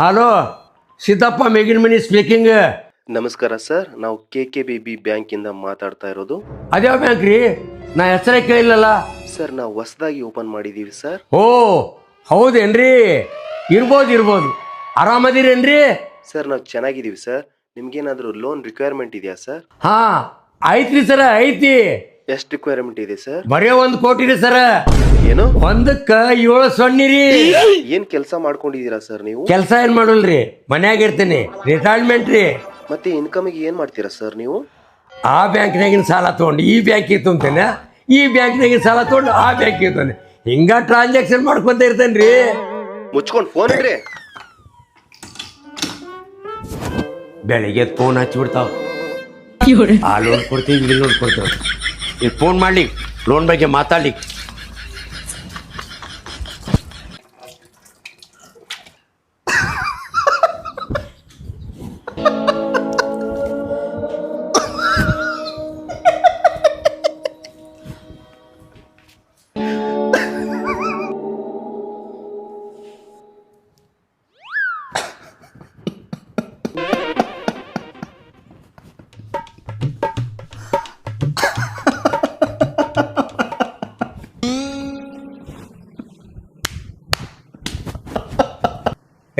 Hello Siddappa ಮೇಗಿನ ಮನಿ speaking ನಮಸ್ಕಾರ ಸರ್ ನಾವು ಕೆ ಕೆ ಬಿ ಬಿ ಬ್ಯಾಂಕಿಂದ ಮಾತಾಡ್ತಾ ಇರೋದು. ಅದ್ಯಾವ ಬ್ಯಾಂಕ್ ರೀ? ನಾ ಹೆಸರೇ ಕೇಳಿಲ್ಲಲ್ಲ. ಸರ್ ನಾವು ಹೊಸದಾಗಿ ಓಪನ್ ಮಾಡಿದ್ದೀವಿ ಸರ್. ಓ ಹೌದೇನ್ರಿ? ಇರ್ಬೋದು ಇರ್ಬೋದು. ಆರಾಮದಿರೇನ್ರಿ? ಸರ್ ನಾವು ಚೆನ್ನಾಗಿದ್ದೀವಿ ಸರ್. ನಿಮ್ಗೇನಾದರೂ ಲೋನ್ ರಿಕ್ವೈರ್ಮೆಂಟ್ ಇದೆಯಾ ಸರ್? ಹಾ ಐತ್ರಿ ಸರ್ ಐತಿ. ಎಷ್ಟು ರಿಕ್ವೈರ್ಮೆಂಟ್ ಇದೆ ಸರ್ ಬರೇ ಒಂದ್ ಕೋಟಿ ರೀ ಸರ್ ಏನು? ಒಂದಕ್ಕ ಏಳು ಸೊನ್ನೆ ರೀ. ಏನ್ ಕೆಲಸ ಮಾಡ್ಕೊಂಡಿದೀರಾ ಸರ್ ನೀವು? ಕೆಲಸ ಏನ್ ಮಾಡಲ್ರಿ? ಮನ್ಯಾಗ ಇರ್ತೀನಿ. ರಿಟೈರ್ಮೆಂಟ್ ರೀ. ಮತ್ತೆ ಇನ್ಕಮ್ ಏನ್ ಮಾಡ್ತೀರಾ ಸರ್ ನೀವು? ಆ ಬ್ಯಾಂಕ್ನಾಗಿನ ಸಾಲ ತಗೊಂಡು ಈ ಬ್ಯಾಂಕ್ ಇತ್ತು ತುಂಬ್ತೇನೆ ಈ ಬ್ಯಾಂಕ್ನಾಗಿನ ಸಾಲ ತಗೊಂಡು ಆ ಬ್ಯಾಂಕ್ ಇತ್ತು ಹಿಂಗ ಟ್ರಾನ್ಸಾಕ್ಷನ್ ಮಾಡ್ಕೊಂತ ಇರ್ತೇನೆ ರೀ. ಮುಚ್ಕೊಂಡು ಫೋನ್ ಇಡ್ರಿ. ಬೆಳಿಗ್ಗೆ ಫೋನ್ ಹಚ್ಚಿಬಿಡ್ತಾವ. ಆ ಲೋನ್ ಕೊಡ್ತೀವಿ ಇಲ್ಲಿ ಲೋನ್ ಕೊಡ್ತೇವೆ. ಈಗ ಫೋನ್ ಮಾಡ್ಲಿ ಲೋನ್ ಬಗ್ಗೆ ಮಾತಾಡ್ಲಿ.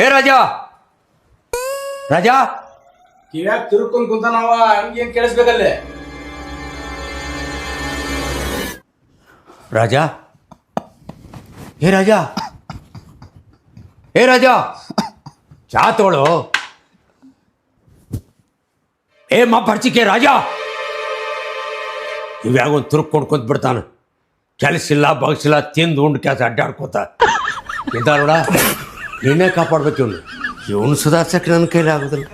ಏ ರಾಜಾ? ರಾಜಾ? ಕಿವ್ಯಾಗ ತಿರುಕೊಂಡ್ ಕುಂತಾನವ ಹಂಗೇನ್ ಕೇಳಿಸ್ಬೇಕಲ್ಲೇ? ರಾಜಾ? ಏ ರಾಜಾ? ಏ ರಾಜಾ? ಚಾ ತೋಳು. ಏ ಮಾ ಪರ್ಚಿಕೆ ರಾಜಾ? ಇವ್ಯಾಗ ಒಂದು ತುರುಕ್ ಕೊಡ್ಕೊಂತ ಬಿಡ್ತಾನ. ಕೆಲಸಿಲ್ಲ ಬಗ್ಸಿಲ್ಲ ತಿಂದು ಉಂಡು ಕೆಲಸ ಅಡ್ಡಾಡ್ಕೋತ. ಇದ್ದ ನೋಡ ನೀನೇ ಕಾಪಾಡ್ಬೇಕು ಇವನು. ಇವನು ಸುಧಾರ್ಸಕ್ಕೆ ನನ್ನ ಕೈಲಿ ಆಗೋದಿಲ್ಲ.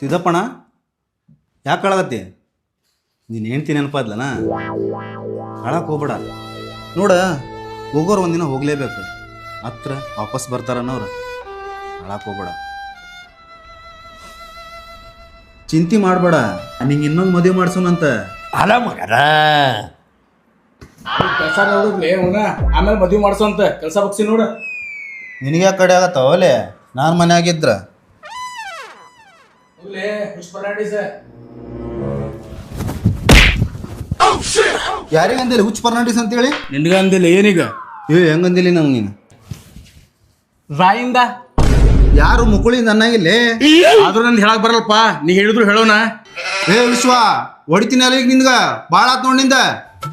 ಸಿದ್ದಪ್ಪಣ ಯಾಕೆ ಕಳಗತ್ತಿ? ನೀನು ಹೆಂಡ್ತಿ ನೆನಪಾದ್ಲನ ಕಳಕ್ಕೆ ಹೋಗ್ಬೇಡ. ನೋಡ ಹೋಗೋರು ಒಂದಿನ ಹೋಗ್ಲೇಬೇಕು. ಹತ್ರ ವಾಪಸ್ ಬರ್ತಾರನ್ನೋರು. ಕಳಕ್ಕೆ ಹೋಗ್ಬೇಡ. ಚಿಂತೆ ಮಾಡಬೇಡ. ನಿಂಗೆ ಇನ್ನೊಂದು ಮದುವೆ ಮಾಡ್ಸೋಣಂತ. ಅಲ್ಲ ಮಗನ. ಕೆಲಸ ನೋಡಿದ್ಲೆ ಅವನ ಆಮೇಲೆ ಮದುವೆ ಮಾಡ್ಸೋಂತ ಕೆಲಸ ಬಗ್ಸಿ ನೋಡ. ನಿನಗೆ ಯಾಕೆ ಕಡೆ ಆಗತ್ತವಲೆ ನಾನು ಮನ್ಯಾಗಿದ್ರ. ಯಾರಿಗಂದಿಲ್ಲ ಹುಚ್ಚ ಫರ್ನಾಂಡಿಸ್ ಅಂತೇಳಿ? ನಿನ್ಗಂದಿಲ್ಲ ಏನೀಗ? ಏ ಹೆಂಗಂದಿಲ್ಲ ನಂಗೆ ನೀನು? ರಾಯಿಂದ ಯಾರು ಮುಕುಳಿಂದ ನನ್ನಾಗಿಲ್ಲೇ ಆದ್ರೂ ನಂದು ಹೇಳಕ್ ಬರಲ್ಪ ನೀ ಹೇಳಿದ್ರು ಹೇಳೋಣ. ಏ ವಿಶ್ವ ಹೊಡಿತೀನಿ ಅಲ್ಲಿ ಈಗ ನಿನ್ಗ. ಬಾಳ ಆತ್ ನೋಡ್ ಮುಟ್ಟೆ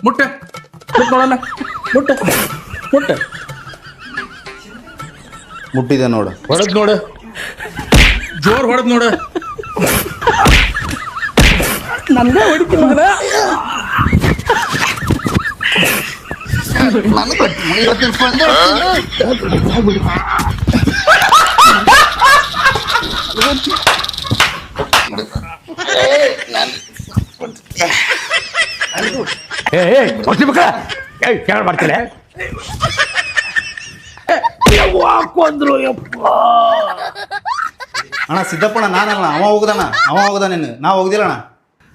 ಮುಟ್ಟ. ಮುಟ್ಟ ನೋಡೋಣ ಮುಟ್ಟ. ಮುಟ್ಟ. ಮುಟ್ಟಿದೆ ನೋಡು. ಹೊಡೆದ್ ನೋಡು. ಜೋರ್ ಹೊಡೆದ್ ನೋಡು. ನಂದೇ ಹೊಡಿತೀನಿ ಮಗನ. ಏ ಏ ಹೊಸಿ ಮಕ್ಕಳ. ಏಯ್ ಕೇಳ ಮಾಡ್ತೀನಿ. ಹಾಕೊಂದ್ರು ಯಪ್ಪ. ಅಣ್ಣ ಸಿದ್ದಪ್ಪಣ್ಣ ನಾನಲ್ಲ ಅವ ಹೋಗ್ದಾನ ಅವ ಹೋಗ್ದ ನೀನು ನಾ ಹೋಗ್ದಿಲ್ಲ ಅಣ್ಣ.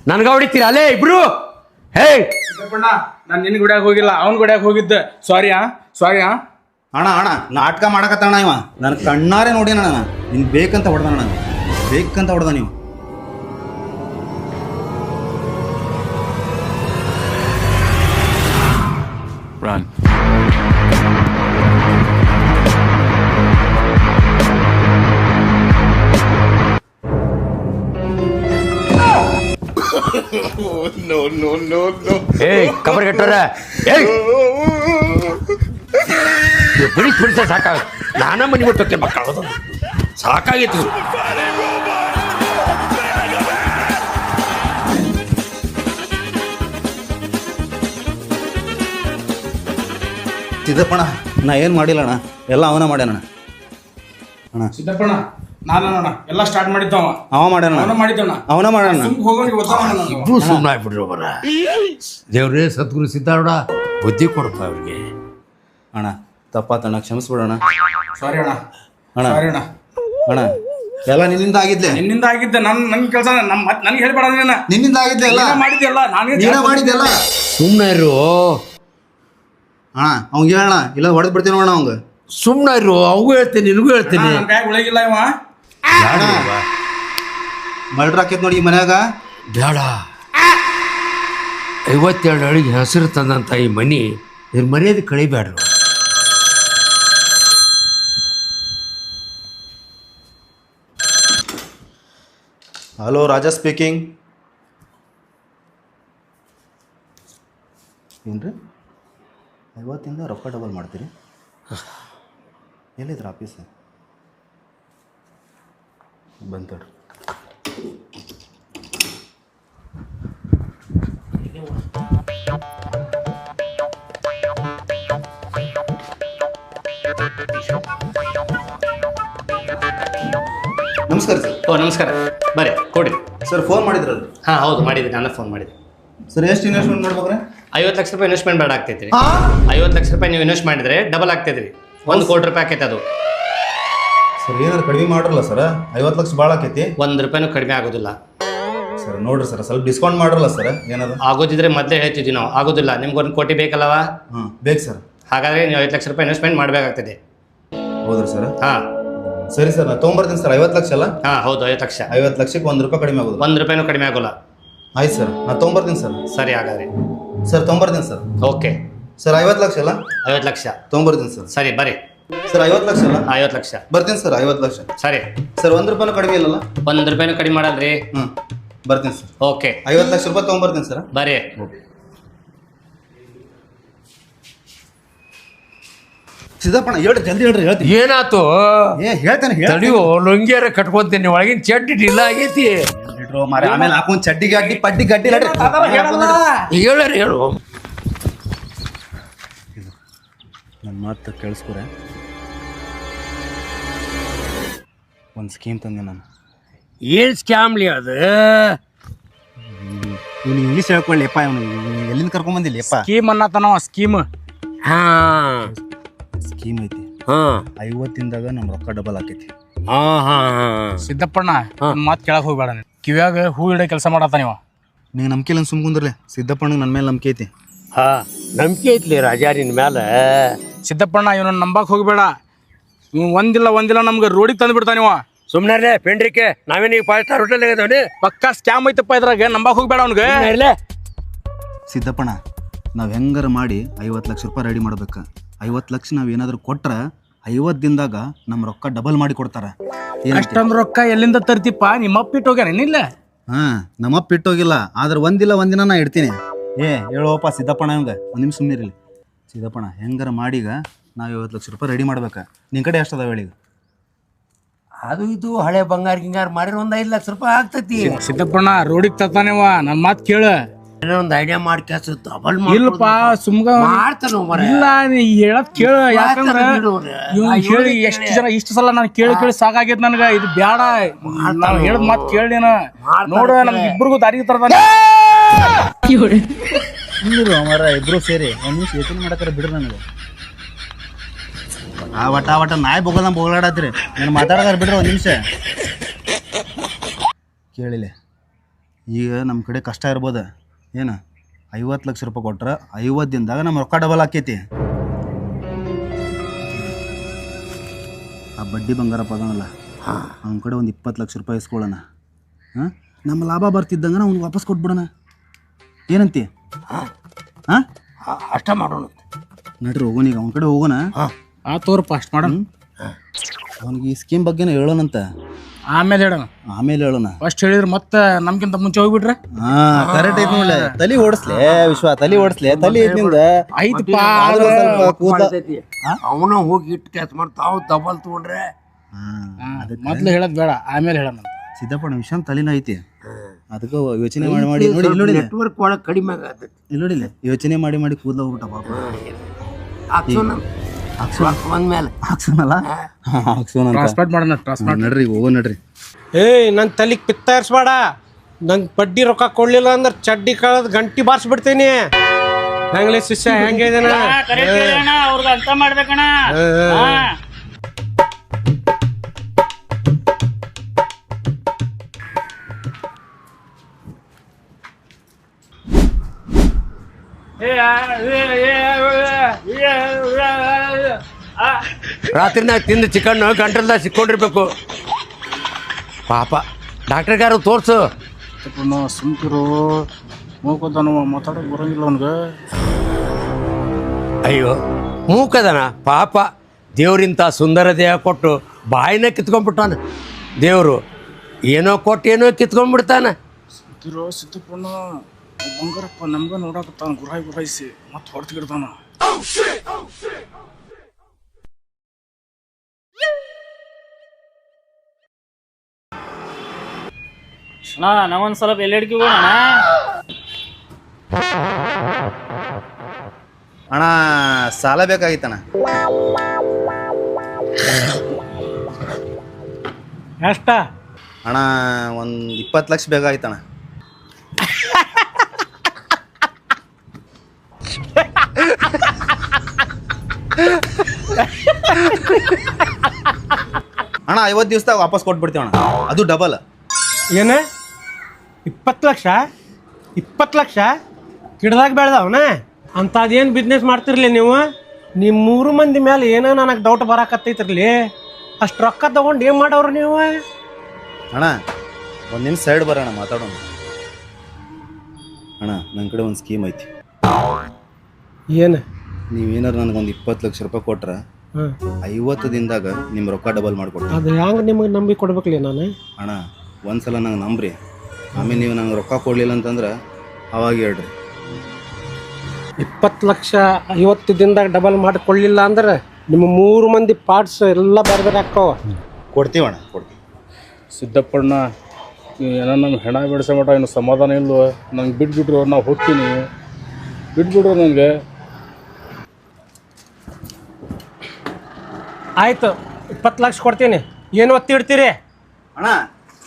ನನ್ಗ ಹೊಡಿತೀರ? ಅಲ್ಲೇ ಇಬ್ರು. ಹೇ ಸಿದ್ದಪ್ಪಣ್ಣ ನಾನು ನಿನ್ನ ಗುಡಿಯಾಗ ಹೋಗಿಲ್ಲ ಅವ್ನ ಗುಡಿಯಾಗ ಹೋಗಿದ್ದೆ. ಸಾರಿ ಆ. ಸಾರಿ ಆ. ಅಣ್ಣ ಅಣ್ಣ ನಾಟಕ ಮಾಡಕತ್ತಣ ಇವ. ನನ್ನ ಕಣ್ಣಾರೆ ನೋಡಿ ಅಣ್ಣ ನಿನ್. ಬೇಕಂತ ಹೊಡೆದ ನಾನು. ಬೇಕಂತ ಹೊಡೆದ ನೀವು Run. ಏಯ್ ಕಬರ್ ಕಟ್ಟೋರ ಏಯ್. ಬಿಡಿಸ್ ಬಿಡಿಸ ಸಾಕಾಗ ನಾನ ಮನಿ ಬಿಟ್ಟೆ ಮಕ್ಕಳು ಸಾಕಾಗಿತ್ತು ಸಿದ್ದಪ್ಪಣ ನಾ ಏನು ಮಾಡಿಲ್ಲ ಅಣ್ಣ? ಎಲ್ಲ ಅವನ ಮಾಡ್ಯಾನ ಅಣ್ಣ. ಅಣ್ಣ. ಸಿದ್ದಪ್ಪಣ್ಣ ನಾನು ನೋಡ ಎಲ್ಲ ಸ್ಟಾರ್ಟ್ ಮಾಡಿದ್ದವ. ಅವ ಮಾಡ್ಯಾನ ಅವನ ಮಾಡಿದ್ದಣ್ಣ. ಅವನ ಒದ್ದಾವ ನಾನು. ಇಬ್ರು ಸುಮ್ಮನೆ ಆಗ್ಬಿಟ್ರು ಬರ ದೇವ್ರೇ ಸದ್ಗುರು ಸಿದ್ದಾರೂಢ ಬುದ್ಧಿ ಕೊಡಪ್ಪ ಅವ್ರಿಗೆ. ಅಣ್ಣ ತಪ್ಪಾತಣ್ಣ ಕ್ಷಮಿಸ್ಬಿಡೋಣ. ಸಾರಿ ಅಣ್ಣ. ಅಣ್ಣ. ಸಾರಿ ಅಣ್ಣ. ಅಣ್ಣ ಎಲ್ಲ ನಿನ್ನಿಂದ ಆಗಿದ್ದೆ ನಿನ್ನಿಂದ ಆಗಿದ್ದೆ ನನ್ ನನ್ ಕೆಲಸ ನಮ್ಮ ಮತ್ ನನ್ಗೆ ಹೇಳ್ಬೇಡ ನೀನ ನಿನ್ನಿಂದ ಆಗಿದ್ದೆ ಎಲ್ಲ? ನೀನೇ ಮಾಡಿದ್ಯಲ್ಲ ನಾನೇ ನೀನ ಮಾಡಿದ್ದೆಲ್ಲ ಸುಮ್ಮನೆ ಇರು. ಅಣ್ಣ ಅವ್ಗೆ ಹೇಳಣ ಇಲ್ಲ ಹೊಡೆದು ಬಿಡ್ತೀನಿ ಅಣ್ಣ ಅವಂಗ. ಸುಮ್ಮನೆ ಇರು. ಅವು ಹೇಳ್ತೀನಿ ನಿನಗೂ ಹೇಳ್ತೀನಿ. ನನ್ ಕೈಯಾಗ ಉಳಿಗಿಲ್ಲ ಇವ. ಮಲ್ಡ್ರ್ ಆಕೈತ್ ನೋಡಿ ಈ ಮನ್ಯಾಗ. ಬೇಡ ಐವತ್ತೆರಡು ಅಡಿಗೆ ಹೆಸರು ತಂದಂಥ ಈ ಮನಿ ಇದ್ರ ಮರ್ಯಾದೆ ಕಳಿಬೇಡ್ರು ಹಲೋ ರಾಜಾ ಸ್ಪೀಕಿಂಗ್ ಏನ್ರಿ? ಐವತ್ತಿಂದ ರೊಕ್ಕ ಡಬಲ್ ಮಾಡ್ತೀರಿ? ಎಲ್ಲಿದ್ರ ಆಫೀಸ್ ಬಂತಡ್ರಿ ನಮಸ್ಕಾರ ಸರ್. ಓ, ನಮಸ್ಕಾರ. ಬರ್ರಿ ಕೊಡಿ ಸರ್ ಫೋನ್ ಮಾಡಿದ್ರಲ್ಲ ಹಾಂ ಹೌದು ಮಾಡಿದ್ರಿ ನಾನು ಫೋನ್ ಮಾಡಿದ್ದೆ ಸರ್ ಎಷ್ಟು ಇನ್ವೆಸ್ಟ್ಮೆಂಟ್ ಮಾಡ್ಬೇಕ್ರೆ? ಐವತ್ತು ಲಕ್ಷ ರೂಪಾಯಿ ಇನ್ವೆಸ್ಟ್ಮೆಂಟ್ ಬೇಡ ಆಗ್ತೈತಿ ಐವತ್ತು ಲಕ್ಷ ರೂಪಾಯಿ ನೀವು ಇನ್ವೆಸ್ಟ್ ಮಾಡಿದ್ರೆ ಡಬಲ್ ಆಗ್ತೈತ್ರಿ. ಒಂದು ಕೋಟಿ ರೂಪಾಯಿ ಆಕೈತೆ ಅದು. ಸರ್ ಏನಾದ್ರು ಕಡಿಮೆ ಮಾಡ್ರಲ್ಲ ಸರ್? ಐವತ್ತು ಲಕ್ಷ ಭಾಳ ಆಕೈತಿ. ಒಂದು ರೂಪಾಯಿನೂ ಕಡಿಮೆ ಆಗೋದಿಲ್ಲ. ಸರ್ ನೋಡ್ರಿ ಸರ್ ಸ್ವಲ್ಪ ಡಿಸ್ಕೌಂಟ್ ಮಾಡ್ರಲ್ಲ ಸರ್ ಏನಾದ್ರು? ಆಗೋದಿದ್ರೆ ಮೊದಲೇ ಹೇಳ್ತಿದ್ವಿ ನಾವು. ಆಗೋದಿಲ್ಲ. ನಿಮ್ಗೆ ಒಂದು ಕೋಟಿ ಬೇಕಲ್ಲವಾ? ಹ್ಞೂ ಬೇಕು ಸರ್. ಹಾಗಾದರೆ ನೀವು ಐವತ್ತು ಲಕ್ಷ ರೂಪಾಯಿ ಇನ್ವೆಸ್ಟ್ಮೆಂಟ್ ಮಾಡಬೇಕಾಗ್ತದೆ. ಹೌದ್ರಿ ಸರ್? ಹಾಂ. ಸರಿ ಸರ್ ನಾ ತೊಗೊಂಬರ್ತೀನಿ ಸರ್. ಐವತ್ತು ಲಕ್ಷ ಅಲ್ಲ? ಹಾ ಹೌದು ಐವತ್ತು ಲಕ್ಷ. ಐವತ್ತು ಲಕ್ಷಕ್ಕೆ ಒಂದು ರೂಪಾಯಿ ಕಡಿಮೆ ಆಗೋದು. ಒಂದು ರೂಪಾಯಿನೂ ಕಡಿಮೆ ಆಗೋಲ್ಲ. ಆಯ್ತು ಸರ್ ನಾ ತೊಗೊಂಬರ್ತೀನಿ ಸರ್. ಸರಿ ಹಾಗಾದ್ರೆ. ಸರ್ ತೊಗೊಂಬರ್ತೀನಿ ಸರ್. ಓಕೆ. ಸರ್ ಐವತ್ತು ಲಕ್ಷ ಅಲ್ಲ? ಐವತ್ತು ಲಕ್ಷ. ತೊಗೊಂಬರ್ತೀನಿ ಸರ್. ಸರಿ ಬರ್ರಿ. ಸರ್ ಐವತ್ತು ಲಕ್ಷ ಅಲ್ಲ? ಐವತ್ತು ಲಕ್ಷ. ಬರ್ತೀನಿ ಸರ್ ಐವತ್ತು ಲಕ್ಷ. ಸರಿ. ಸರ್ ಒಂದು ರೂಪಾಯಿನೂ ಕಡಿಮೆ ಇಲ್ಲಲ್ಲ? ಒಂದು ರೂಪಾಯಿನೂ ಕಡಿಮೆ ಮಾಡಲ್ರಿ. ಹ್ಞೂ ಬರ್ತೀನಿ ಸರ್. ಓಕೆ. ಐವತ್ತು ಲಕ್ಷ ರೂಪಾಯಿ ತೊಗೊಂಬರ್ತೀನಿ ಸರ್. ಬರ್ರಿ. ಸಿದ್ದಪ್ಪಣ್ಣ ಹೇಳ್ರಿ ಜಲ್ದಿ ಹೇಳ್ರಿ ಹೇಳ್ತೀನಿ. ಏನಾತು ಏ ಹೇಳ್ತೇನೆ ತಡಿಯೋ ಲುಂಗಿಯರ ಕಟ್ಕೊಂತೀನಿ ಒಳಗಿನ ಚಡ್ಡಿ ಇಲ್ಲ ಆಗೈತಿ. ಮಾರ ಆಮೇಲೆ ಹಾಕೊಂಡ್ ಚಡ್ಡಿ ಗಡ್ಡಿ ಪಡ್ಡಿ ಗಡ್ಡಿ ಹೇಳ್ರಿ ಹೇಳು ನನ್ನ ಮಾತು ಕೇಳಿಸ್ಕೊರೆ. ಒಂದು ಸ್ಕೀಮ್ ತಂದೆ ನಾನು. ಏನ್ ಸ್ಕ್ಯಾಮ್ಲಿ ಅದು? ಇವ್ನು ಇಂಗ್ಲೀಷ್ ಹೇಳ್ಕೊಳ್ಳಿಪ್ಪ ಇವನು ಎಲ್ಲಿಂದ ಕರ್ಕೊಂಬಂದಿಲ್ಲಪ್ಪ ಸ್ಕೀಮ್ ಅನ್ನತನವ ಸ್ಕೀಮ್ ಹಾ. ಸ್ಕೀಮ್ ಐತಿ. ಹಾ. ಐವತ್ತಿಂದಾಗ ನಮ್ ರೊಕ್ಕ ಡಬಲ್ ಆಕೈತಿ. ಹಾ ಹಾ ಸಿದ್ದಪ್ಪಣ್ಣ ಮಾತು ಕೇಳಕ್ ಹೋಗ್ಬೇಡ ಹೋಗಬೇಡ ಕಿವ್ಯಾಗ ಹೂ ಇಡೋ ಕೆಲಸ ಮಾಡತ್ತ ನೀವು? ನಿಂಗೆ ನಂಬಿಕೆ ಇಲ್ಲ ಸುಮ್ ಕುಂದ್ರಲೆ. ಸಿದ್ದಪ್ಪಣ್ಣ ನನ್ನ ಮೇಲೆ ನಂಬಿಕೆ ಐತಿ. ಹಾ ನಂಬಿಕೆ ಐತ್ಲಿ ರಾಜಾ ನಿನ್ ಮ್ಯಾಲ. ಸಿದ್ದಪ್ಪಣ್ಣ ಇವನ ನಂಬಕ್ ಹೋಗ್ಬೇಡ. ಇವ್ ಒಂದಿಲ್ಲ ಒಂದಿಲ್ಲ ನಮ್ಗೆ ರೋಡಿಗೆ ತಂದು ಬಿಡ್ತಾನ ಇವ. ಸುಮ್ನೆ ಪೆಂಡ್ರಿಕೆ. ನಾವೇನೀಗ ಫೈವ್ ಸ್ಟಾರ್ ಹೋಟೆಲ್ ಆಗದವನಿ ಪಕ್ಕಾ ಸ್ಕ್ಯಾಮ್ ಐತಪ್ಪ ಇದ್ರಾಗ ನಂಬಕ್ ಹೋಗ್ಬೇಡ ಅವ್ನಿಗೆ. ಸಿದ್ದಪ್ಪಣ್ಣ ನಾವು ಹೆಂಗಾರ ಮಾಡಿ ಐವತ್ತು ಲಕ್ಷ ರೂಪಾಯಿ ರೆಡಿ ಮಾಡ್ಬೇಕು. ಐವತ್ತು ಲಕ್ಷ ನಾವು ಏನಾದರೂ ಕೊಟ್ರೆ ಐವತ್ತು ದಿನದಾಗ ನಮ್ಮ ರೊಕ್ಕ ಡಬಲ್ ಮಾಡಿ ಕೊಡ್ತಾರೆ. ಅಷ್ಟೊಂದು ರೊಕ್ಕ ಎಲ್ಲಿಂದ ತರ್ತಿಪ್ಪ? ನಿಮ್ಮ ಅಪ್ಪಿಟ್ಟು ಹೋಗ್ಯಾನ ಏನಿಲ್ಲ ಹಾಂ ನಮ್ಮಪ್ಪ ಇಟ್ಟೋಗಿಲ್ಲ ಆದ್ರೆ ಒಂದಿಲ್ಲ ಒಂದಿನ ನಾ ಇಡ್ತೀನಿ. ಏ ಹೇಳುವಪ್ಪ ಸಿದ್ದಪ್ಪಣ್ಣ ಹಂಗೆ ಒಂದು ನಿಮಿಷ ಸುಮ್ಮನೆ ಇರಲಿ. ಸಿದ್ದಪ್ಪಣ್ಣ ಹೆಂಗಾರ ಮಾಡೀಗ ನಾವು ಐವತ್ತು ಲಕ್ಷ ರೂಪಾಯಿ ರೆಡಿ ಮಾಡ್ಬೇಕು. ನಿನ್ನ ಕಡೆ ಎಷ್ಟು ಅದಾವ ಹೇಳೀಗ ಅದು ಇದು ಹಳೆ ಬಂಗಾರ ಗಿಂಗಾರ ಮಾಡಿರೋ ಒಂದು ಐದು ಲಕ್ಷ ರೂಪಾಯಿ ಆಗ್ತೈತಿ. ಸಿದ್ದಪ್ಪಣ್ಣ ರೋಡಿಗೆ ತರ್ತಾನಿವ ನನ್ನ ಮಾತು ಕೇಳು. ಏನೋ ಒಂದು ಐಡಿಯಾ ಮಾಡಿ ಕೆಲಸ ಡಬಲ್ ಇಲ್ಲಪ್ಪ ಸುಮ್ಗ ಮಾಡ್ತಾನ ಮರ ಇಲ್ಲ ನೀ ಹೇಳದ್ ಕೇಳ ಯಾಕಂದ್ರ ಇವ್ನು ಹೇಳಿ ಎಷ್ಟು ಜನ ಇಷ್ಟು ಸಲ ನಾನು ಕೇಳಿ ಕೇಳಿ ಸಾಕಾಗೈತ್ ನನ್ಗ ಇದು ಬ್ಯಾಡ. ನಾನು ಹೇಳದ್ ಮಾತ್ ಕೇಳಿನ ನೋಡು ನಮ್ಗೆ ಇಬ್ರಿಗೂ ದಾರಿ ತರದ ಇಲ್ಲಿರು ಅಮರ ಇಬ್ರು ಸೇರಿ. ಒಂದು ನಿಮಿಷ ಯೋಚನೆ ಮಾಡಕ್ಕಾರ ಬಿಡ್ರಿ ನನಗೆ. ಆ ವಟ ಆ ವಟ ನಾಯಿ ಬೋಗದ ಬೊಗಳಾಡತ್ರಿ ನಾನು ಮಾತಾಡದಾರ ಬಿಡ್ರಿ ಒಂದು ನಿಮಿಷ. ಕೇಳಿಲ್ಲ ಈಗ ನಮ್ಮ ಕಡೆ ಕಷ್ಟ ಇರ್ಬೋದು. ಏನು? ಐವತ್ತು ಲಕ್ಷ ರೂಪಾಯಿ ಕೊಟ್ರೆ ಐವತ್ತು ದಿನದಾಗ ನಮ್ಮ ರೊಕ್ಕ ಡಬಲ್ ಆಕೈತಿ. ಆ ಬಡ್ಡಿ ಬಂಗಾರಪ್ಪ ಅದನಲ್ಲ ಅವನ ಕಡೆ ಒಂದು ಇಪ್ಪತ್ತು ಲಕ್ಷ ರೂಪಾಯಿ ಇಸ್ಕೊಳ್ಳೋಣ ಹಾಂ? ನಮ್ಮ ಲಾಭ ಬರ್ತಿದ್ದಂಗೆ ಅವ್ನಿಗೆ ವಾಪಸ್ ಕೊಟ್ಬಿಡೋಣ. ಏನಂತಿ? ಹಾಂ. ಅಷ್ಟ ಮಾಡೋಣ. ನಡ್ರಿ ಹೋಗೋಣ ಈಗ ಅವನ ಕಡೆ ಹೋಗೋಣ. ಆ ತೋರಪ್ಪ ಅಷ್ಟು ಮಾಡೋಣ. ಅವನಿಗೆ ಈ ಸ್ಕೀಮ್ ಬಗ್ಗೆನೇ ಹೇಳೋಣಂತ. ಆಮೇಲೆ ಹೇಳೋಣ. ಆಮೇಲೆ ಹೇಳೋಣ. ಫಸ್ಟ್ ಹೇಳಿದ್ರೆ ಮತ್ತೆ ನಮ್ಗಿಂತ ಮುಂಚೆ ಹೋಗ್ಬಿಟ್ರೆ? ಹಾ ಕರೆಕ್ಟ್ ಐತಿ ನೋಡ್ಲೆ. ತಲಿ ಓಡಿಸ್ಲೆ ವಿಶ್ವ ತಲಿ ಓಡಿಸ್ಲೆ. ತಲಿ ಐತಿ ನಿಂದ ಐತಪ್ಪ ಆದ್ರೂ ಸ್ವಲ್ಪ ಅವನ ಹೋಗಿ ಇಟ್ಟು ಕೆಲಸ ಮಾಡ್ತಾವ್ ಡಬಲ್ ತಗೊಂಡ್ರೆ. ಮೊದ್ಲು ಹೇಳೋದ್ ಬೇಡ ಆಮೇಲೆ ಹೇಳೋಣ ಸಿದ್ದಪ್ಪಣ್ಣ ವಿಷಯ ತಲಿನ ಐತಿ. ಅದಕ್ಕೆ ಯೋಚನೆ ಮಾಡಿ ಮಾಡಿ ನೋಡಿ ಇಲ್ಲಿ ನೋಡಿಲ್ಲ ನೆಟ್ವರ್ಕ್ ಒಳಗೆ ಕಡಿಮೆ ಆಗತ್ತೆ. ಇಲ್ಲಿ ನೋಡಿಲ್ಲ ಯೋಚನೆ ಮಾಡಿ ಮಾಡಿ ಕೂದಲ ಹೋಗ್ಬಿಟ್ಟ ಪಾಪ. ನಡ್ರಿ ನಡ್ರಿ. ಏಯ್ ನನ್ನ ತಲೆಗೆ ಪಿತ್ತ ಇರ್ಸ್ಬೇಡ ನಂಗೆ ಬಡ್ಡಿ ರೊಕ್ಕ ಕೊಡ್ಲಿಲ್ಲ ಅಂದ್ರೆ ಚಡ್ಡಿ ಕಳದ್ ಗಂಟಿ ಬಾರಿಸ್ಬಿಡ್ತೀನಿ. ಹೆಂಗ್ಲೇ ಶಿಷ್ಯ ಹೆಂಗೆ ಇದನ್ನ ಏ ರಾತ್ರಿನಾಗ ತಿಂದು ಚಿಕನ್ ಗಂಟಲ್ದಾಗ ಸಿಕ್ಕೊಂಡಿರ್ಬೇಕು. ಪಾಪ ಡಾಕ್ಟರ್ಗಾರು ತೋರ್ಸು. ಸಿದ್ದಪ್ಪಣ್ಣ ಸುಮ್ಕಿರು. ಮೂಕದನ ಮಾತಾಡಕ್ ಬರಂಗಿಲ್ಲ ಅವನ್ಗೆ. ಅಯ್ಯೋ ಮೂಕದನ? ಪಾಪ ದೇವ್ರಿಂತ ಸುಂದರ ದೇಹ ಕೊಟ್ಟು ಬಾಯಿನ ಕಿತ್ಕೊಂಡ್ಬಿಟ್ಟಾನ. ದೇವರು ಏನೋ ಕೊಟ್ಟು ಏನೋ ಕಿತ್ಕೊಂಡ್ಬಿಡ್ತಾನ. ಸಿಕ್ಕಿರೋ ಸಿದ್ದಪ್ಪಣ್ಣ ಬಂಗಾರಪ್ಪ ನಮ್ಗ ನೋಡಕತ್ತಾನ ಗುರಾಯಿ ಗುರಾಯಿಸಿ ಮತ್ತೆ ಹೊಡ್ತಿಗಿಡ್ತಾನ ಅಣ್ಣ ನಾವೊಂದ್ ಸ್ವಲ್ಪ ಎಲ್ಲಿ ಹೋಗೋಣ ಅಣ್ಣ ಸಾಲ ಬೇಕಾಗಿತ್ತಣ್ಣ. ಎಷ್ಟ? ಅಣ್ಣ ಒಂದು ಇಪ್ಪತ್ತು ಲಕ್ಷ ಬೇಕಾಗಿತ್ತಣ್ಣ. ಅಣ್ಣ ಐವತ್ತು ದಿವಸದಾಗ ವಾಪಸ್ ಕೊಟ್ಬಿಡ್ತೀವಿ ಅಣ್ಣ ಅದು ಡಬಲ್ ಏನ? ಇಪ್ಪತ್ತು ಲಕ್ಷ? ಇಪ್ಪತ್ತು ಲಕ್ಷ? ಗಿಡದಾಗ ಬೆಳೆದವನ ಅಂಥದ್ದೇನು ಬಿಸ್ನೆಸ್ ಮಾಡ್ತಿರ್ಲಿ ನೀವು? ನಿಮ್ಮ ಮೂರು ಮಂದಿ ಮೇಲೆ ಏನೋ ನನಗೆ ಡೌಟ್ ಬರಕತ್ತೈತಿರ್ಲಿ. ಅಷ್ಟು ರೊಕ್ಕ ತಗೊಂಡು ಏನು ಮಾಡೋರು ನೀವು? ಅಣ್ಣ ಒಂದು ನಿಮಿಷ ಸೈಡ್ ಬರೋಣ ಮಾತಾಡೋಣ. ಅಣ್ಣ ನನ್ನ ಕಡೆ ಒಂದು ಸ್ಕೀಮ್ ಐತಿ. ಏನು? ನೀವೇನಾರು ನನಗೊಂದು ಇಪ್ಪತ್ತು ಲಕ್ಷ ರೂಪಾಯಿ ಕೊಟ್ರೆ ಐವತ್ತು ದಿನದಾಗ ನಿಮ್ಮ ರೊಕ್ಕ ಡಬಲ್ ಮಾಡಿಕೊಡ್ತೀನಿ. ಅದು ಹೆಂಗೆ ನಿಮಗೆ ನಂಬಿ ಕೊಡ್ಬೇಕು ನಾನು? ಅಣ್ಣ ಒಂದ್ಸಲ ನಂಗೆ ನಂಬ್ರಿ. ಆಮೇಲೆ ನೀವು ನಂಗೆ ರೊಕ್ಕ ಕೊಡಲಿಲ್ಲ ಅಂತಂದ್ರೆ ಅವಾಗ ಹೇಳ್ರಿ. ಇಪ್ಪತ್ತು ಲಕ್ಷ ಐವತ್ತು ದಿನದಾಗ ಡಬಲ್ ಮಾಡಿ ಕೊಡಲಿಲ್ಲ ಅಂದ್ರೆ ನಿಮ್ಮ ಮೂರು ಮಂದಿ ಪಾರ್ಟ್ಸ್ ಎಲ್ಲ ಬೇರೆ ಬೇರೆ ಹಾಕ್ತಾವ ಕೊಡ್ತೀವಣ್ಣ ಕೊಡ್ತೀವಿ. ಸಿದ್ದಪ್ಪಣ್ಣ ಏನೋ ನಮ್ಮ ಹೆಣ ಬಿಡಿಸೋ ಮಟ್ಟ ಏನು ಸಮಾಧಾನ ಇಲ್ಲವೋ ನಂಗೆ ಬಿಟ್ಬಿಟ್ರು ನಾವು ಹೋಗ್ತೀನಿ. ಬಿಟ್ಬಿಡ್ರು ನನಗೆ ಆಯಿತು ಇಪ್ಪತ್ತು ಲಕ್ಷ ಕೊಡ್ತೀನಿ. ಏನು ಒತ್ತಿ ಇಡ್ತೀರಿ? ಅಣ್ಣ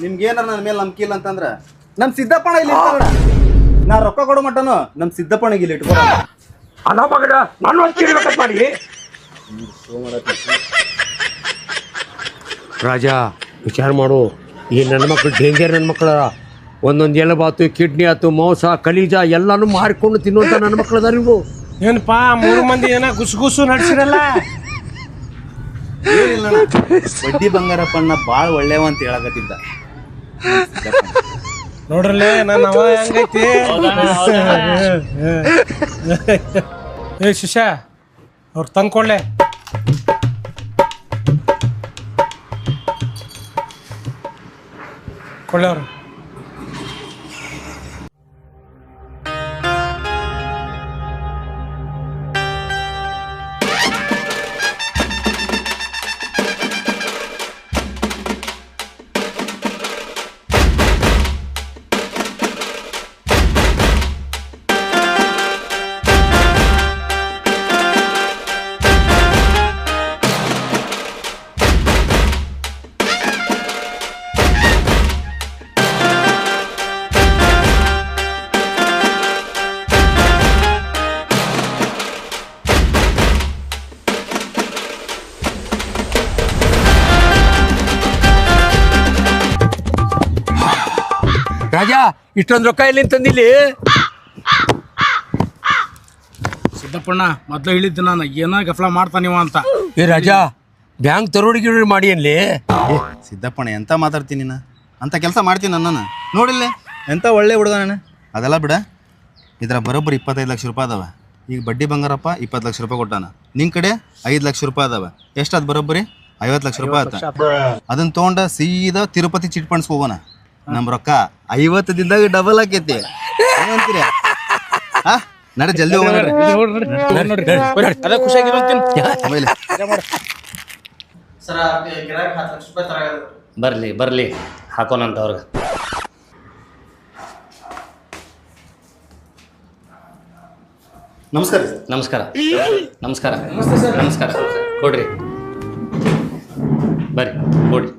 ನಿಮ್ಗೆ ಏನಾರ ನನ್ನ ಮೇಲೆ ನಂಬಿಕೆ ಇಲ್ಲ ಅಂತಂದ್ರೆ ನಮ್ಮ ಸಿದ್ದಪ್ಪಣ ಇಲ್ಲಿ ನಾ ರೊಕ್ಕ ಕೊಡೋ ಮಟ್ಟನು ನಮ್ಮ ಸಿದ್ದಪ್ಪನಿಗೆ ಇಲ್ಲಿ ಇಟ್ಕೊ ಅಲ್ಲ ಮಗನ ನಾನು ಹಚ್ಚಿರ್ಬೇಕಪ್ಪ ಮಾಡಿ. ರಾಜ ವಿಚಾರ ಮಾಡು. ಈ ನನ್ನ ಮಕ್ಕಳು ಡೇಂಜರ್ ನನ್ನ ಮಕ್ಕಳ ಒಂದೊಂದು ಎಲಬಾತು ಕಿಡ್ನಿ ಆತು ಮಾಂಸ ಕಲೀಜ ಎಲ್ಲಾನು ಮಾರಿಕೊಂಡು ತಿನ್ನುವಂತ ನನ್ನ ಮಕ್ಕಳು ಅದಾರ ಇವು ಏನಪ್ಪಾ ಮೂರು ಮಂದಿ ಏನ ಗುಸು ಗುಸು ನಡ್ಸಿರಲ್ಲ ಬಡ್ಡಿ ಬಂಗಾರಪ್ಪಣ್ಣ ಭಾಳ ಒಳ್ಳೆಯವ ಅಂತ ಹೇಳಕತ್ತಿದ್ದ. ನೋಡ್ರಲ್ಲೇ ನನ್ನ ಅವ ಹೆಂಗೈತಿ? ಏ ಶಿಷ್ಯ ಅವ್ರು ತಂದ್ಕೊಳ್ಳೆ ಕೊಳ್ಳೆ ಅವ್ರು. ರಾಜ ಇಷ್ಟೊಂದು ರೊಕ್ಕ ಎಲ್ಲಿ ತಂದಿಲ್ಲಿ? ಸಿದ್ದಪ್ಪಣ್ಣ ಮೊದ್ಲು ಹೇಳಿದ್ದು ನಾನು ಏನೋ ಗಫಲ ಮಾಡ್ತಾನಿವ ಅಂತ. ಏ ರಾಜ ಬ್ಯಾಂಕ್ ತರೋಡಿ ಗಿರೋಡಿ ಮಾಡಿ ಅಲ್ಲಿ ಏ ಸಿದ್ದಪ್ಪಣ್ಣ ಎಂತ ಮಾತಾಡ್ತೀನಿ ನೀನು? ಅಂತ ಕೆಲಸ ಮಾಡ್ತೀನಿ ನನ್ನ ನೋಡಿಲ್ಲ ಎಂತ ಒಳ್ಳೆ ಹುಡುಗ ನಾನು. ಅದೆಲ್ಲ ಬಿಡ. ಇದ್ರ ಬರೋಬ್ಬರಿ ಇಪ್ಪತ್ತೈದು ಲಕ್ಷ ರೂಪಾಯಿ ಅದಾವ. ಈಗ ಬಡ್ಡಿ ಬಂಗಾರಪ್ಪ ಇಪ್ಪತ್ತು ಲಕ್ಷ ರೂಪಾಯಿ ಕೊಟ್ಟಾನ. ನಿನ್ ಕಡೆ ಐದು ಲಕ್ಷ ರೂಪಾಯಿ ಅದಾವ. ಎಷ್ಟು ಅದು ಬರೋಬ್ಬರಿ? ಐವತ್ತು ಲಕ್ಷ ರೂಪಾಯಿ ಆತ. ಅದನ್ನ ತೊಗೊಂಡ ಸೀದಾ ತಿರುಪತಿ ಚಿಟ್ ಹೋಗೋಣ. ನಮ್ಮ ರೊಕ್ಕ ಐವತ್ತು ದಿನದಾಗ ಡಬಲ್ ಆಕೈತಿ. ಏನಂತೀರಿ ಹಾ? ನಡೆ ಜಲ್ದಿ ಹೋಗೋಣ ನಡ್ರಿ. ಅದೇ ಬರಲಿ ಬರಲಿ. ಹಾಕೋಣಂತ ಅವ್ರಿಗೆ ನಮಸ್ಕಾರ. ನಮಸ್ಕಾರ. ನಮಸ್ಕಾರ ನಮಸ್ಕಾರ. ಕೊಡ್ರಿ. ಬರ್ರಿ ಕೊಡ್ರಿ.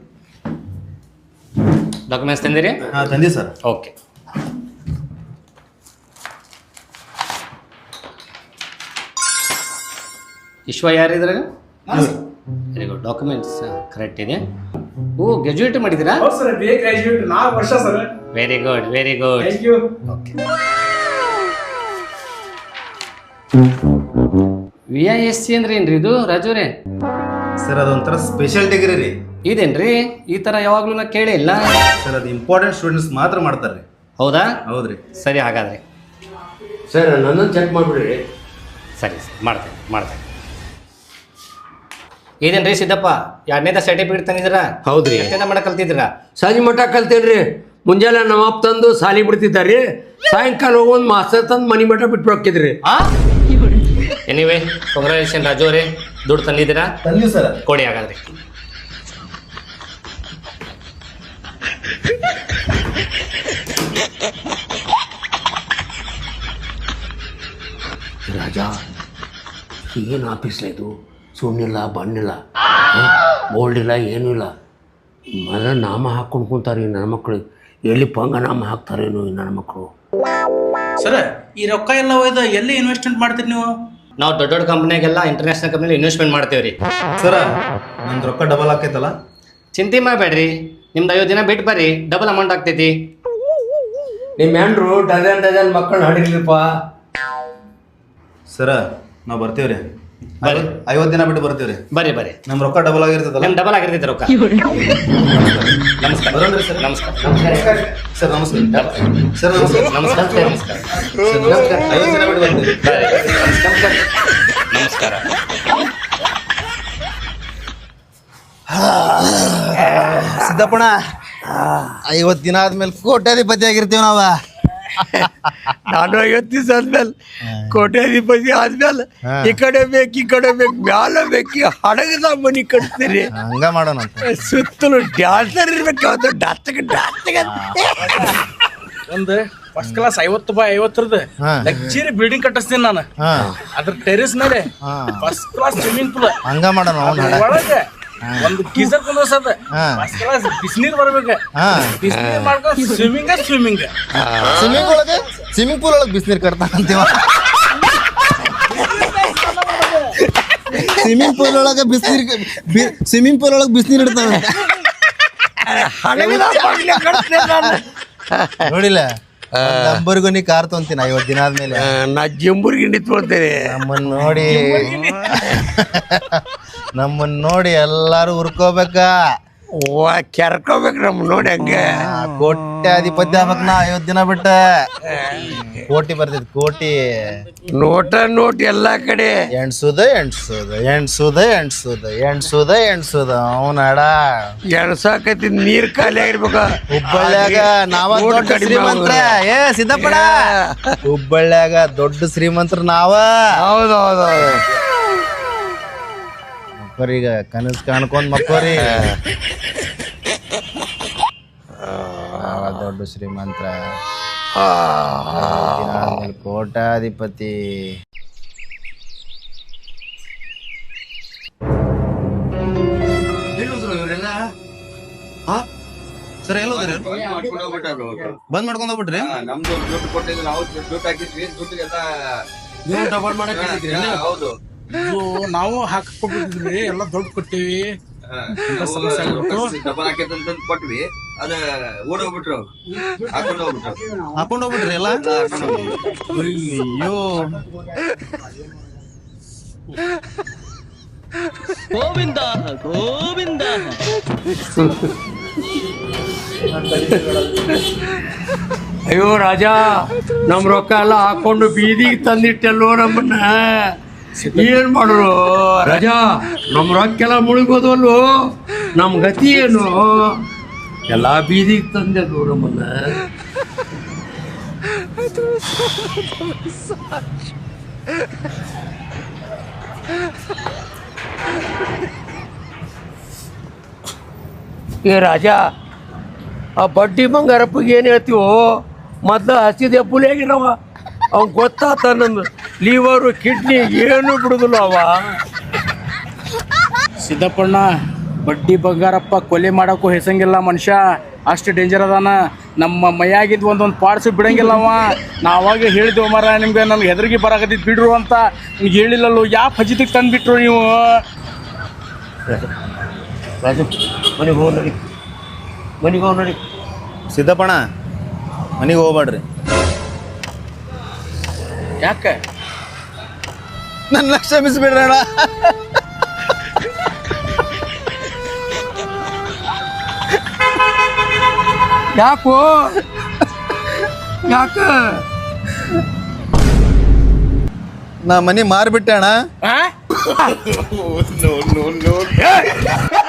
ಡಾಕ್ಯುಮೆಂಟ್ಸ್ ತಂದಿರಿ? ಹಾ ತಂದಿ ಸರ್. ಓಕೆ ವಿಶ್ವ ಯಾರಿದ್ರೆ ವೆರಿ ಗುಡ್ ಡಾಕ್ಯುಮೆಂಟ್ಸ್ ಕರೆಕ್ಟ್ ಇದೆ. ಓ ಗ್ರ್ಯಾಜುಯೇಟ್ ಮಾಡಿದ್ದೀರಾ? ಸರ್ ಬೇ ಗ್ರಾಜುಯೇಟ್ ನಾಲ್ಕು ವರ್ಷ sir. Very good very good thank you okay V I S C ಅಂದ್ರೆ ಏನ್ರಿ ಇದು ರಾಜುರೇ ಸರ್ ಅದೊಂಥರ ಸ್ಪೆಷಲ್ ಡಿಗ್ರಿ ರೀ. ಇದೇನ್ರಿ? ಈ ತರ ಯಾವಾಗ್ಲೂ ನಾ ಕೇಳಿ ಇಲ್ಲ. ಸರ್ ಅದು ಇಂಪಾರ್ಟೆಂಟ್ ಸ್ಟೂಡೆಂಟ್ಸ್ ಮಾತ್ರ ಮಾಡ್ತಾರೆ ಹೌದಾ? ಹೌದ್ರಿ. ಸರಿ ಹಾಗಾದ್ರೆ. ಸರ್ ನನ್ನ ಚೆಕ್ ಮಾಡ್ಬಿಡ್ರಿ. ಸರಿ ಸರಿ. ಮಾಡ್ತೇನೆ ಮಾಡ್ತೇನೆ. ಇದೇನ್ರಿ ಸಿದ್ದಪ್ಪ? ಎರಡನೇದ ಸರ್ಟಿಫಿಕೇಟ್ ತಂದಿದ್ರ ಹೌದ್ರಿ. ಎಷ್ಟೇನ ಮಾಡಕ್ ಕಲ್ತಿದ್ರ ಸಂಜೆ ಮಠ ಕಲ್ತೇನ್ರಿ. ಮುಂಜಾನೆ ನಮ್ಮ ಅಪ್ಪ ತಂದು ಸಾಲಿ ಬಿಡ್ತಿದ್ದಾರಿ ಸಾಯಂಕಾಲ ಹೋಗೊಂದು ಮಾಸ್ತರ್ ತಂದು ಮನಿ ಮಠ ಬಿಟ್ಟು ಹೋಗಿದ್ರಿ ಎನಿವೆ ಕಂಗ್ರಾಚುಲೇಷನ್ ರಾಜು ಅವರೇ. ದುಡ್ಡು ತಂದಿದ್ದೀರಾ? ತಂದಿ ಸರ್. ಕೊಡಿ ಹಾಗಾದ್ರೆ. ರಾಜ ಏನು ಆಫೀಸ್ಲ ಇದು? ಸುಣ್ಣಿಲ್ಲ ಬಣ್ಣಿಲ್ಲ. ಬೋಲ್ಡ್ ಇಲ್ಲ ಏನೂ ಇಲ್ಲ. ಮೊದಲ ನಾಮ ಹಾಕೊಂಡು ಕುಂತಾರೆ ಈ ನನ್ನ ಮಕ್ಕಳು ಎಲ್ಲಿ ಪಂಗ ನಾಮ ಹಾಕ್ತಾರೇನು ಈ ನನ್ನ ಮಕ್ಕಳು ಸರ್ ಈ ರೊಕ್ಕ ಎಲ್ಲ ಒಯ್ದು ಎಲ್ಲಿ ಇನ್ವೆಸ್ಟ್ಮೆಂಟ್ ಮಾಡ್ತೀರಿ ನೀವು? ನಾವು ದೊಡ್ಡ ದೊಡ್ಡ ಕಂಪ್ನಿಯಾಗೆಲ್ಲ ಇಂಟರ್ನ್ಯಾಷನಲ್ ಕಂಪ್ನಿಲಿ ಇನ್ವೆಸ್ಟ್ಮೆಂಟ್ ಮಾಡ್ತೇವೆ ರೀ ಸರ ನಂದು ರೊಕ್ಕ ಡಬಲ್ ಆಕೈತಲ್ಲ? ಚಿಂತೆ ಮಾಡಬೇಡ್ರಿ. ನಿಮ್ದು ಐವತ್ತು ದಿನ ಬಿಟ್ಟು ಬರ್ರಿ. ಡಬಲ್ ಅಮೌಂಟ್ ಆಗ್ತೈತಿ. ನಿಮ್ಮ ಹೆಂಡ್ರು ಡಜನ್ ಡಜನ್ ಮಕ್ಕಳನ್ನ ಹಾಡಿರ್ಲಿಪ್ಪ ಸರ ನಾವು ಬರ್ತೀವ್ರಿ. ಬರ್ರಿ. ಐವತ್ತು ದಿನ ಬಿಟ್ಟು ಬರ್ತೀವ್ರಿ. ಬರ್ರಿ ಬರ್ರಿ. ನಮ್ಮ ರೊಕ್ಕ ಡಬಲ್ ಆಗಿರ್ತದಲ್ಲ? ನಿಮ್ ಡಬಲ್ ಆಗಿರ್ತೈತೆ ರೊಕ್ಕ. ನಮಸ್ಕಾರ. ಬರೋಣ್ರಿ ಸರ್. ನಮಸ್ಕಾರ ಸರ್ ನಮಸ್ಕಾರ ಸರ್ ನಮಸ್ಕಾರ ನಮಸ್ಕಾರ ನಮಸ್ಕಾರ ಸರ್ ನಮಸ್ಕಾರ ಐವತ್ತು ದಿನ ಬಿಟ್ಟು ಬರ್ತೀವಿ. ಬರ್ರಿ. ನಮಸ್ಕಾರ ಸಿದ್ದಪ್ಪಣ ಐವತ್ತು ದಿನ ಆದ್ಮೇಲೆ ಕೋಟ್ಯಾಧಿಪತಿ ಆಗಿರ್ತೀವಿ ನಾವ. ನಾನು ಐವತ್ತು ದಿವಸ ಆದ್ಮೇಲೆ ಕೋಟ್ಯಾಧಿಪತಿ ಆದ್ಮೇಲೆ ಈ ಕಡೆ ಬೇಕು ಈ ಕಡೆ ಬೇಕು ಮ್ಯಾಲ ಬೇಕು ಹಡಗದ ಮನಿ ಕಟ್ತೀರಿ. ಹಂಗ ಮಾಡೋಣ ಅಂತ. ಸುತ್ತಲೂ ಡ್ಯಾನ್ಸರ್ ಇರ್ಬೇಕು ಡಾಕ್ಟರ್ ಡಾಕ್ಟರ್ ಡಾನ್ಸ್ಗೆ ಒಂದು ಫಸ್ಟ್ ಕ್ಲಾಸ್ ಐವತ್ತು ಬೈ ಐವತ್ತರದ್ದು. ಲಕ್ಸುರಿ ಬಿಲ್ಡಿಂಗ್ ಕಟ್ಟಿಸ್ತೀನಿ ನಾನು. ಅದ್ರ ಟೆರೇಸ್ ಮೇಲೆ ಫಸ್ಟ್ ಕ್ಲಾಸ್ ಸ್ವಿಮ್ಮಿಂಗ್ ಪೂಲ್ ಹಂಗ ಮಾಡೋಣ ಒಳಗೆ ಒಂದು ಗೀಸರ್ ಕುಂದ್ರಸದ ಹಾ. ಫಸ್ಟ್ ಕ್ಲಾಸ್ ಬಿಸಿನೀರ್ ಬರ್ಬೇಕು. ಹಾ. ಬಿಸಿನೀರ್ ಮಾಡ್ಕೊಂಡು ಸ್ವಿಮ್ಮಿಂಗ್ ಸ್ವಿಮ್ಮಿಂಗ್ ಸ್ವಿಮ್ಮಿಂಗ್ ಒಳಗೆ ಸ್ವಿಮ್ಮಿಂಗ್ ಪೂಲ್ ಒಳಗೆ ಬಿಸಿನೀರ್ ಕಟ್ತಾನಂತೀವ ಸ್ವಿಮ್ಮಿಂಗ್ ಪೂಲ್ ಒಳಗೆ ಬಿಸಿನೀರ್ ಸ್ವಿಮ್ಮಿಂಗ್ ಪೂಲ್ ಒಳಗೆ ಬಿಸಿನೀರ್ ಇಡ್ತಾನೆ ನೋಡಿಲ್ಲ. ನಂಬರ್ಗೂ ನೀ ಕಾರ್ ತೊಂತೀನಿ ಐವತ್ತು ದಿನ ಆದ್ಮೇಲೆ? ನಾ ಗಿಂಡಿ ನಿಂತ್ಕೊಳ್ತೇನೆ ನಮ್ಮನ್ನ ನೋಡಿ. ನಮ್ಮನ್ನ ನೋಡಿ ಎಲ್ಲಾರು ಉರ್ಕೋಬೇಕ? ವಾ ಕೆರ್ಕೋಬೇಕು ನಮ್ ನೋಡಿ ಹಂಗೆ. ಕೋಟ್ಯಾಧಿಪತಿ ಆಗ್ಬೇಕು ನಾ ಐವತ್ತು ದಿನ ಬಿಟ್ಟ. ಕೋಟಿ ಬರ್ತೈತಿ ಕೋಟಿ. ನೋಟ ನೋಟ್ ಎಲ್ಲಾ ಕಡೆ. ಎಣ್ಸುದ ಎಣ್ಸುದ ಎಣ್ಸುದ ಎಣ್ಸುದ ಎಣ್ಸುದ ಎಣ್ಸುದ. ಅವನಡ ಎಣ್ಸಾಕತಿ ನೀರ್ ಖಾಲಿ ಆಗಿರ್ಬೇಕ. ಹುಬ್ಬಳ್ಳಿಯಾಗ ನಾವ ದೊಡ್ಡ ಶ್ರೀಮಂತ್ರ. ಏ ಸಿದ್ದಪ್ಪಡ ಹುಬ್ಬಳ್ಳಿಯಾಗ ದೊಡ್ಡ ಶ್ರೀಮಂತ್ರ ನಾವ. ಹೌದು ಮಕ್ಕರೀಗ ಕನಸು ಕಾಣ್ಕೊಂಡ್ ಮಕ್ಕರಿ. ದೊಡ್ಡ ಶ್ರೀಮಂತ್ರ. ಕೋಟಾಧಿಪತಿ ಸರ್ ಎಲ್ಲ ಬಂದ್ ಮಾಡ್ಕೊಂಡ್ ಹೋಗ್ಬಿಟ್ರಿ? ನಮ್ದು ದುಡ್ಡು ಕೊಟ್ಟಿದ್ದು ನಾವು ದುಡ್ಡು ಹಾಕಿದ್ವಿ ದುಡ್ಡಿಗೆಲ್ಲ ಡಬಲ್ ಮಾಡಕ್ ಹೌದು. ಇದು ನಾವು ಹಾಕಿಕೊಟ್ಟಿದ್ವಿ ಎಲ್ಲ ದುಡ್ಡು ಕೊಟ್ಟಿವಿ. ಎಂತ ಸಮಸ್ಯೆ ಆಗ್ಬಿಟ್ಟು ಡಬಲ್ ಹಾಕಿದಂತ ಕೊಟ್ವಿ. ಅದ ಓಡೋಗ್ಬಿಟ್ರು ಹಾಕೊಂಡು ಹೋಗ್ಬಿಟ್ರು ಹಾಕೊಂಡ್ ಹೋಗ್ಬಿಟ್ರಿ ಎಲ್ಲ? ಹಾಕೊಂಡು ಹೋಗ್ಬಿಟ್ರು. ಅಯ್ಯೋ. ಅಯ್ಯೋ ರಾಜ ನಮ್ ರೊಕ್ಕ ಎಲ್ಲ ಹಾಕೊಂಡು ಬೀದಿಗೆ ತಂದಿಟ್ಟೆಲ್ಲೋ ನಮ್ಮನ್ನ. ಏನ್ ಮಾಡ್ರು? ರಜಾ, ನಮ್ ರೊಕ್ಕೆಲ್ಲ ಮುಳುಗೋದಲ್ವೋ? ನಮ್ ಗತಿ ಏನು? ಎಲ್ಲ ಬೀದಿಗೆ ತಂದೆ ನಮ್ಮನ್ನ ಏ ರಾಜ, ಆ ಬಡ್ಡಿ ಬಂಗಾರಪ್ಪಗೆ ಏನು ಹೇಳ್ತೀವೋ? ಮೊದ್ಲು ಹಸಿದೆ ಪುಲಿಯಾಗಿರವ ಅವ್ನು ಗೊತ್ತಾತ ನನ್ನ ಲೀವರು ಕಿಡ್ನಿ ಏನು ಬಿಡುದಿಲ್ಲ ಅವ. ಸಿದ್ದಪ್ಪಣ್ಣ ಬಡ್ಡಿ ಬಂಗಾರಪ್ಪ ಕೊಲೆ ಮಾಡಕ್ಕೂ ಹೆಸಂಗಿಲ್ಲ ಮನುಷ್ಯ. ಅಷ್ಟು ಡೇಂಜರ್ ಅದಾನ. ನಮ್ಮ ಮೈಯಾಗಿದ್ದು ಒಂದೊಂದು ಪಾರ್ಟ್ಸ್ ಬಿಡಂಗಿಲ್ಲ ಅವ. ನಾವಾಗ ಹೇಳಿದ್ವು ಮರ ನಿಮ್ಗೆ ನಮ್ಗೆ ಹೆದರಿಗೆ ಬರಾಕತ್ತಿದ್ ಬಿಡ್ರು ಅಂತ. ನಿಮ್ಗೆ ಹೇಳಿಲ್ಲಲ್ಲೋ ಯಾವ ಫಜಿತಿಗೆ ತಂದ್ಬಿಟ್ರು ನೀವು? ರಾಜು ಮನೆಗೆ ಹೋಗಿ ನೋಡಿ. ಮನೆಗೆ ಹೋಗಿ ನೋಡಿ. ಸಿದ್ದಪ್ಪಣ ಮನೆಗೆ ಹೋಗ್ಬೇಡ್ರಿ. ಯಾಕೆ? ನನ್ನ ಕ್ಷಮಿಸ್ಬಿಡ್ರಣ ಯಾಕೋ? ಯಾಕ? ನಾ ಮನಿ ಮಾರ್ಬಿಟ್ಟೆ ಅಣ್ಣ?